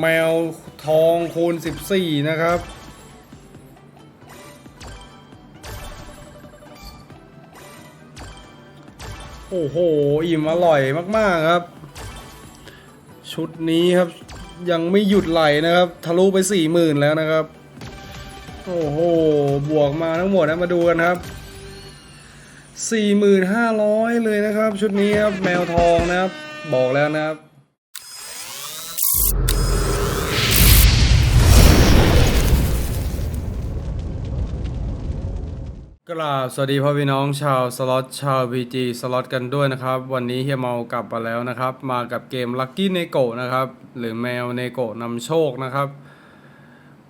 แมวทองคูณ 14 นะครับ โอ้โห อิ่มอร่อยมาก ๆ ครับ ชุดนี้ครับยังไม่หยุดไหลนะครับ ทะลุไป 40,000 แล้วนะครับ โอ้โห บวกมาทั้งหมดนะมาดูกันครับ4,500 เลยนะครับ ชุดนี้ครับ แมวทองนะครับ บอกแล้วนะครับ กราบสวัสดีพ่อพี่น้องชาวสล็อตชาว VG สล็อตกันด้วยนะครับ วันนี้เฮียเมากลับมาแล้วนะครับ มากับเกม Lucky n e g o นะครับ หรือแมวเนโกนำโชคนะครับ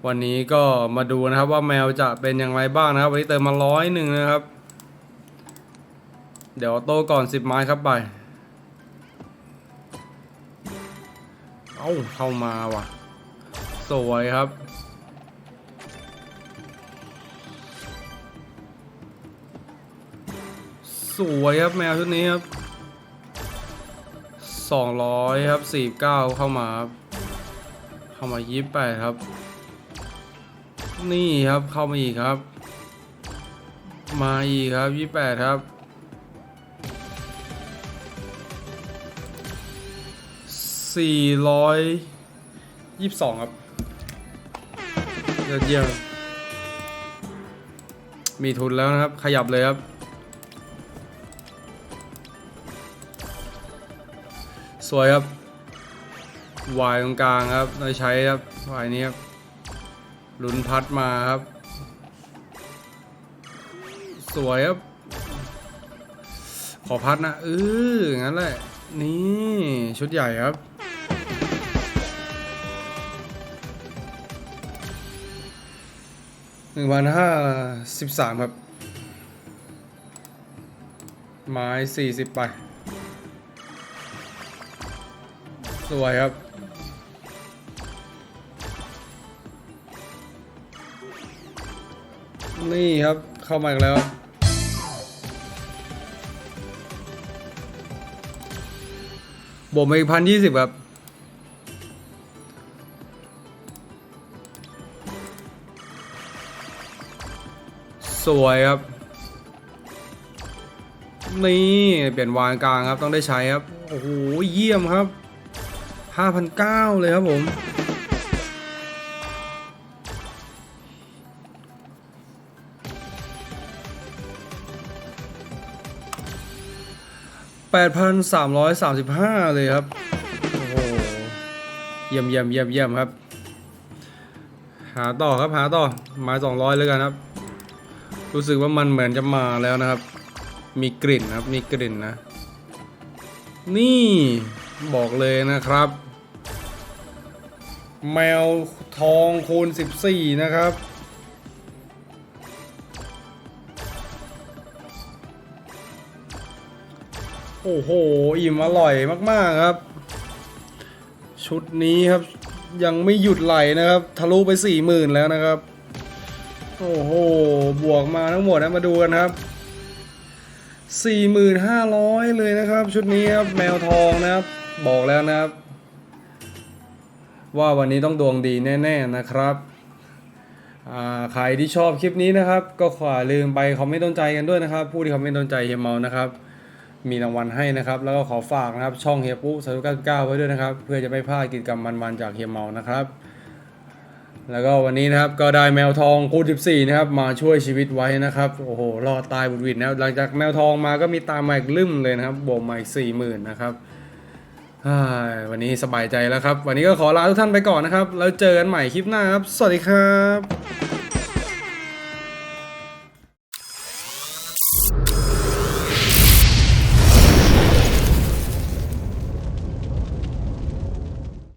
วันนี้ก็มาดูนะครับว่าแมวจะเป็นอย่างไรบ้างนะครับ วันนี้เติมมาร้อยหนึ่งนะครับ เดี๋ยวโต้ก่อน 10 ไม้ครับไป เอ้าเข้ามาว่ะ สวยครับ สวยครับแมวชุดนี้ครับสองร้อยครับสี่เก้าเข้ามาครับเข้ามายี่แปดครับ นี่ครับเข้ามาอีกครับ มาอีกครับยี่แปดครับสี่ร้อยยี่สิบสองครับยอดเยี่ยมมีทุนแล้วนะครับ ขยับเลยครับ สวยครับวายตรงกลางครับเราใช้ครับวายนี้ครับลุนพัดมาครับ สวยครับ ขอพัดนะเอองั้นแหละ นี่ชุดใหญ่ครับ หนึ่งพันห้าสิบสามครับ ไม้สี่สิบไป สวยครับ นี่ครับเข้ามาอีกแล้วบวมอีกพันยี่สิบครับสวยครับ นี่ เปลี่ยนวางกลางครับต้องได้ใช้ครับ โอ้โห เยี่ยมครับ 5,900 เลยครับผม 8,335 เลยครับ โอ้โห เยี่ยมเยี่ยมเยี่ยมเยี่ยมครับ หาต่อครับ หาต่อไม้200 เลยกันครับ รู้สึกว่ามันเหมือนจะมาแล้วนะครับ มีกลิ่นครับ มีกลิ่นนะ นี่บอกเลยนะครับ แมวทองคูณ 14 นะครับ โอ้โห อิ่มอร่อยมาก ๆ ครับ ชุดนี้ครับยังไม่หยุดไหลนะครับ ทะลุไป 40,000 แล้วนะครับ โอ้โห บวกมาทั้งหมดนะมาดูกันครับ 4,500 เลยนะครับ ชุดนี้ครับ แมวทองนะครับ บอกแล้วนะครับ ว่าวันนี้ต้องดวงดีแน่ๆนะครับอ่าใครที่ชอบคลิปนี้นะครับ ก็ขออย่าลืมไปคอมเมนต์ต้นใจกันด้วยนะครับ ผู้ที่คอมเมนต์ต้นใจเฮียเมานะครับมีรางวัลให้นะครับ แล้วก็ขอฝากนะครับ ช่องเฮียปุ๊สาธุเก้าเก้าไว้ด้วยนะครับ เพื่อจะไม่พลาดกิจกรรมมันๆจากเฮียเมานะครับ แล้วก็วันนี้นะครับก็ได้แมวทองคูณ14นะครับมาช่วยชีวิตไว้นะครับโอ้โหรอดตายบุดวิดนะหลังจากแมวทองมาก็มีตามมาอีกลืมเลยนะครับบวกมาอีก40,000นะครับ วันนี้สบายใจแล้วครับ วันนี้ก็ขอลาทุกท่านไปก่อนนะครับ แล้วเจอกันใหม่คลิปหน้าครับ สวัสดีครับ